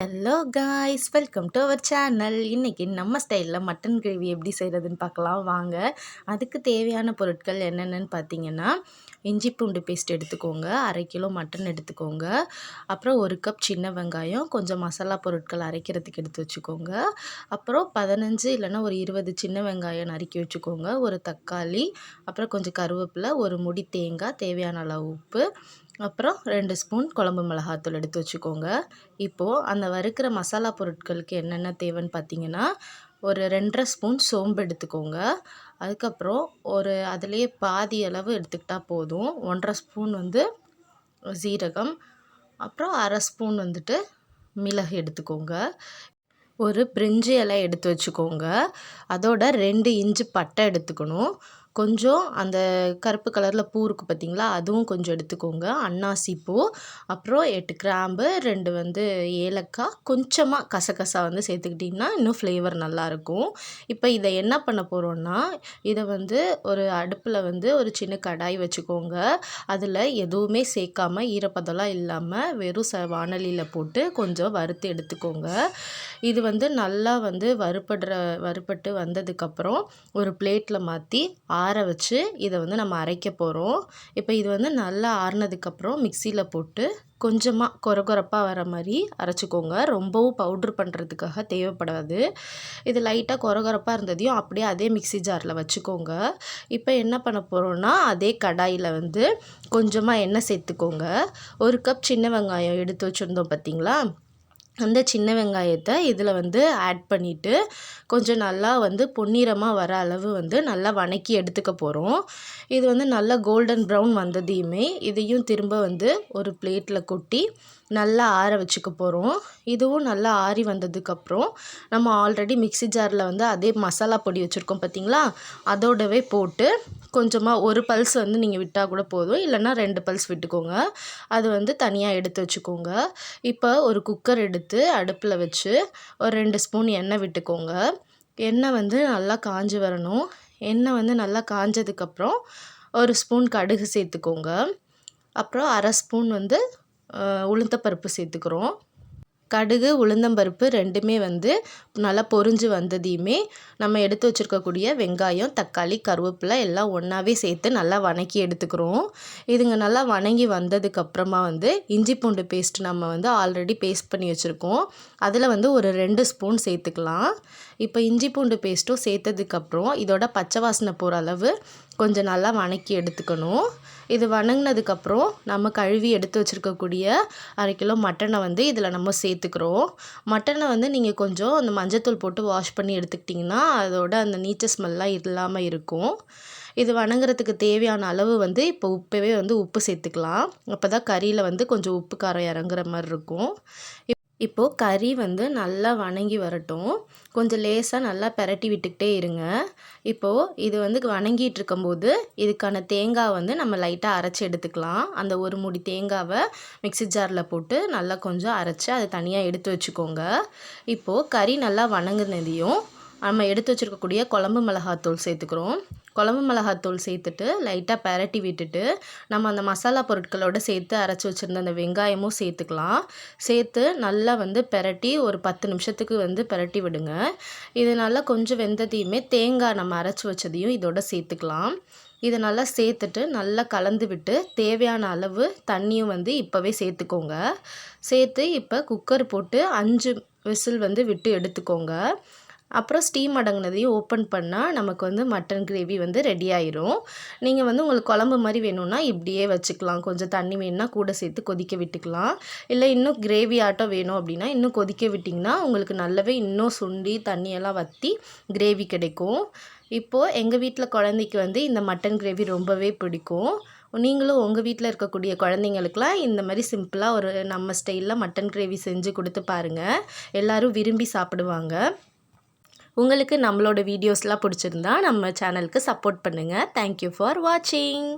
Hello guys welcome to our channel இன்றைக்கி நம்ம ஸ்டைலில் மட்டன் கிரேவி எப்படி செய்கிறதுன்னு பார்க்கலாம். வாங்க. அதுக்கு தேவையான பொருட்கள் என்னென்னு பார்த்தீங்கன்னா இஞ்சி பூண்டு பேஸ்ட் எடுத்துக்கோங்க. அரை கிலோ மட்டன் எடுத்துக்கோங்க. அப்புறம் ஒரு கப் சின்ன வெங்காயம் கொஞ்சம் மசாலா பொருட்கள் அரைக்கிறதுக்கு எடுத்து வச்சுக்கோங்க. அப்புறம் பதினஞ்சு இல்லைன்னா ஒரு இருபது சின்ன வெங்காயம் நறுக்கி வச்சுக்கோங்க. ஒரு தக்காளி அப்புறம் கொஞ்சம் கருவேப்பிலை ஒரு முடி தேங்காய் தேவையான அளவு உப்பு அப்புறம் ரெண்டு ஸ்பூன் குழம்பு மிளகாத்தூள் எடுத்து வச்சுக்கோங்க. இப்போது அந்த வறுக்கிற மசாலா பொருட்களுக்கு என்னென்ன தேவைன்னு பார்த்தீங்கன்னா ஒரு ரெண்டரை ஸ்பூன் சோம்பு எடுத்துக்கோங்க. அதுக்கப்புறம் ஒரு அதுலேயே பாதி அளவு எடுத்துக்கிட்டால் போதும். ஒன்றரை ஸ்பூன் வந்து சீரகம் அப்புறம் அரை ஸ்பூன் வந்துட்டு மிளகு எடுத்துக்கோங்க. ஒரு பிரிஞ்சி இலை எடுத்து வச்சுக்கோங்க. அதோட ரெண்டு இன்ச்சு பட்டை எடுத்துக்கணும். கொஞ்சம் அந்த கருப்பு கலரில் பூ இருக்குது பார்த்தீங்களா அதுவும் கொஞ்சம் எடுத்துக்கோங்க. அன்னாசி பூ அப்புறம் எட்டு கிராம்பு ரெண்டு வந்து ஏலக்காய். கொஞ்சமாக கசகசா வந்து சேர்த்துக்கிட்டிங்கன்னா இன்னும் ஃப்ளேவர் நல்லாயிருக்கும் இப்போ இதை என்ன பண்ண போகிறோன்னா இதை வந்து ஒரு அடுப்பில் வந்து ஒரு சின்ன கடாய் வச்சுக்கோங்க. அதில் எதுவுமே சேர்க்காம ஈரப்பதம்லாம் இல்லாமல் வெறும் ச வானலியில் போட்டு கொஞ்சம் வறுத்து எடுத்துக்கோங்க. இது வந்து நல்லா வந்து வறுபடுற வறுபட்டு வந்ததுக்கப்புறம் ஒரு பிளேட்டில் மாற்றி ஆற வச்சு இதை வந்து நம்ம அரைக்க போகிறோம் இப்போ இது வந்து நல்லா ஆறுனதுக்கப்புறம் மிக்சியில் போட்டு கொஞ்சமாக கொர கொரப்பாக வர மாதிரி அரைச்சிக்கோங்க. ரொம்பவும் பவுட்ரு பண்ணுறதுக்காக தேவைப்படாது. இது லைட்டாக கொர கொரப்பாக இருந்ததையும் அப்படியே அதே மிக்சி ஜாரில் வச்சுக்கோங்க. இப்போ என்ன பண்ண போகிறோன்னா அதே கடாயில் வந்து கொஞ்சமாக எண்ணெய் சேர்த்துக்கோங்க. ஒரு கப் சின்ன வெங்காயம் எடுத்து வச்சுருந்தோம் பார்த்தீங்களா அந்த சின்ன வெங்காயத்தை இதில் வந்து ஆட் பண்ணிவிட்டு கொஞ்சம் நல்லா வந்து பொன்னிறமாக வர அளவு வந்து நல்லா வணக்கி எடுத்துக்க போகிறோம் இது வந்து நல்லா கோல்டன் ப்ரௌன் வந்ததையுமே இதையும் திரும்ப வந்து ஒரு பிளேட்டில் கொட்டி நல்லா ஆற வச்சுக்க போகிறோம் இதுவும் நல்லா ஆறி வந்ததுக்கப்புறம் நம்ம ஆல்ரெடி மிக்சி ஜாரில் வந்து அதே மசாலா பொடி வச்சுருக்கோம் பார்த்திங்களா அதோடவே போட்டு கொஞ்சமாக ஒரு பல்ஸ் வந்து நீங்கள் விட்டால் கூட போதும். இல்லைன்னா ரெண்டு பல்ஸ் விட்டுக்கோங்க. அது வந்து தனியாக எடுத்து வச்சுக்கோங்க. இப்போ ஒரு குக்கர் எடுத்து அடுப்பில் வச்சு ஒரு ரெண்டு ஸ்பூன் எண்ணெய் விட்டுக்கோங்க. எண்ணெய் வந்து நல்லா காஞ்சி வரணும். எண்ணெய் வந்து நல்லா காஞ்சதுக்கப்புறம் ஒரு ஸ்பூன் கடுகு சேர்த்துக்கோங்க. அப்புறம் அரை ஸ்பூன் வந்து உளுந்தப்பருப்பு சேர்த்துக்கிறோம். கடுகு உளுந்தம்பருப்பு ரெண்டுமே வந்து நல்லா பொரிஞ்சு வந்ததையுமே நம்ம எடுத்து வச்சுருக்கக்கூடிய வெங்காயம் தக்காளி கருவேப்பிலை எல்லாம் ஒன்றாவே சேர்த்து நல்லா வணக்கி எடுத்துக்கிறோம். இதுங்க நல்லா வணங்கி வந்ததுக்கப்புறமா வந்து இஞ்சி பூண்டு பேஸ்ட் நம்ம வந்து ஆல்ரெடி பேஸ்ட் பண்ணி வச்சுருக்கோம். அதில் வந்து ஒரு ரெண்டு ஸ்பூன் சேர்த்துக்கலாம். இப்போ இஞ்சி பூண்டு பேஸ்ட்டும் சேர்த்ததுக்கப்புறம் இதோட பச்சை வாசனை போகிற அளவு கொஞ்சம் நல்லா வணக்கி எடுத்துக்கணும். இது வணங்கினதுக்கப்புறம் நம்ம கழுவி எடுத்து வச்சுருக்கக்கூடிய அரை கிலோ மட்டனை வந்து இதில் நம்ம சேர்த்துக்கிறோம். மட்டனை வந்து நீங்கள் கொஞ்சம் அந்த மஞ்சத்தூள் போட்டு வாஷ் பண்ணி எடுத்துக்கிட்டிங்கன்னா அதோட அந்த நீச்ச ஸ்மெல்லாம் இல்லாமல் இருக்கும். இது வணங்குறதுக்கு தேவையான அளவு வந்து இப்போ உப்பவே வந்து உப்பு சேர்த்துக்கலாம். அப்போ தான் கறியில் வந்து கொஞ்சம் உப்பு காரம் இறங்குற மாதிரி இருக்கும். இப்போது கறி வந்து நல்லா வணங்கி வரட்டும். கொஞ்சம் லேசாக நல்லா பெரட்டி விட்டுக்கிட்டே இருங்க. இப்போது இது வந்து வணங்கிட்டு இருக்கும்போது இதுக்கான தேங்காய் வந்து நம்ம லைட்டாக அரைச்சி எடுத்துக்கலாம். அந்த ஒரு முடி தேங்காவை மிக்சி ஜாரில் போட்டு நல்லா கொஞ்சம் அரைச்சி அதை தனியாக எடுத்து வச்சுக்கோங்க. இப்போது கறி நல்லா வணங்குனதையும் நம்ம எடுத்து வச்சுருக்கக்கூடிய குழம்பு மிளகாத்தூள் சேர்த்துக்கிறோம். குழம்பு மிளகாத்தூள் சேர்த்துட்டு லைட்டாக பரட்டி விட்டுட்டு நம்ம அந்த மசாலா பொருட்களோடு சேர்த்து அரைச்சி வச்சுருந்த அந்த வெங்காயமும் சேர்த்துக்கலாம். சேர்த்து நல்லா வந்து பரட்டி ஒரு பத்து நிமிஷத்துக்கு வந்து பரட்டி விடுங்க. இது நல்லா கொஞ்சம் வெந்ததையுமே தேங்காய் நம்ம அரைச்சி வச்சதையும் இதோட சேர்த்துக்கலாம். இதை நல்லா சேர்த்துட்டு நல்லா கலந்து விட்டு தேவையான அளவு தண்ணியும் வந்து இப்போவே சேர்த்துக்கோங்க. சேர்த்து இப்போ குக்கர் போட்டு அஞ்சு விசில் வந்து விட்டு எடுத்துக்கோங்க. அப்புறம் ஸ்டீம் அடங்கினதையும் ஓப்பன் பண்ணால் நமக்கு வந்து மட்டன் கிரேவி வந்து ரெடி ஆயிரும். நீங்கள் வந்து உங்களுக்கு குழம்பு மாதிரி வேணும்னா இப்படியே வச்சுக்கலாம். கொஞ்சம் தண்ணி வேணும்னா கூட சேர்த்து கொதிக்க விட்டுக்கலாம். இல்லை இன்னும் கிரேவி ஆட்டம் வேணும் அப்படின்னா இன்னும் கொதிக்க விட்டிங்கன்னா உங்களுக்கு நல்லாவே இன்னும் சுண்டி தண்ணியெல்லாம் வற்றி கிரேவி கிடைக்கும். இப்போது எங்கள் வீட்டில் குழந்தைக்கு வந்து இந்த மட்டன் கிரேவி ரொம்பவே பிடிக்கும். நீங்களும் உங்கள் வீட்டில் இருக்கக்கூடிய குழந்தைங்களுக்குலாம் இந்த மாதிரி சிம்பிளாக ஒரு நம்ம ஸ்டைலில் மட்டன் கிரேவி செஞ்சு கொடுத்து பாருங்கள் எல்லோரும் விரும்பி சாப்பிடுவாங்க. உங்களுக்கு நம்மளோட வீடியோஸ்லாம் பிடிச்சிருந்தா நம்ம சேனலுக்கு சப்போர்ட் பண்ணுங்கள் தேங்க்யூ ஃபார் வாட்சிங்